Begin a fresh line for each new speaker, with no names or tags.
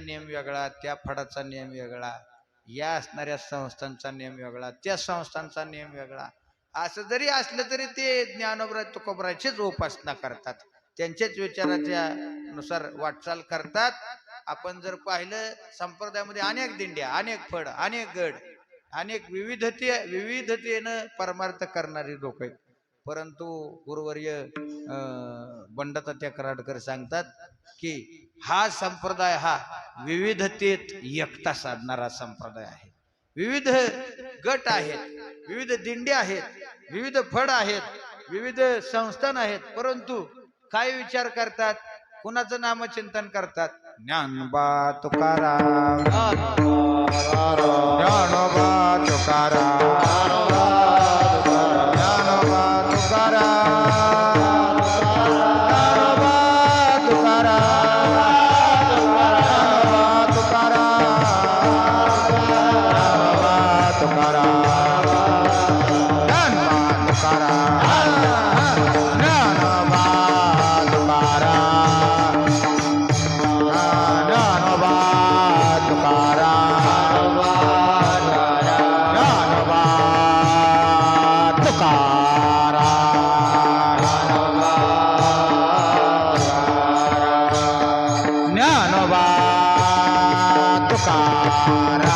नियम वेगळा त्या फडाचा नियम वेगळा या असणाऱ्या संस्थांचा नियम वेगळा त्या संस्थांचा नियम वेगळा. असं जरी असलं तरी ते ज्ञानोबराज तुकोबराचीच उपासना करतात. त्यांच्याच विचाराच्या नुसार वाटचाल करतात. आपण जर पाहिलं संप्रदायामध्ये अनेक दिंड्या अनेक फड अनेक गड अनेक विविधते विविधतेनं परमार्थ करणारी लोक आहेत. परंतु गुरुवर्य बंडतात्या कराडकर सांगतात की हा संप्रदाय हा विविधतेत एकता साधणारा संप्रदाय आहे. विविध गट आहेत विविध दिंड्या आहेत विविध फड आहेत विविध संस्थान आहेत परंतु काय विचार करतात? कुणाचं नामचिंतन करतात? ज्ञानबा तुकाराम. ज्ञानोबा तुकाराम ज्ञानोबा तुकाराम तुकाराम. ज्ञानोबा तुकारा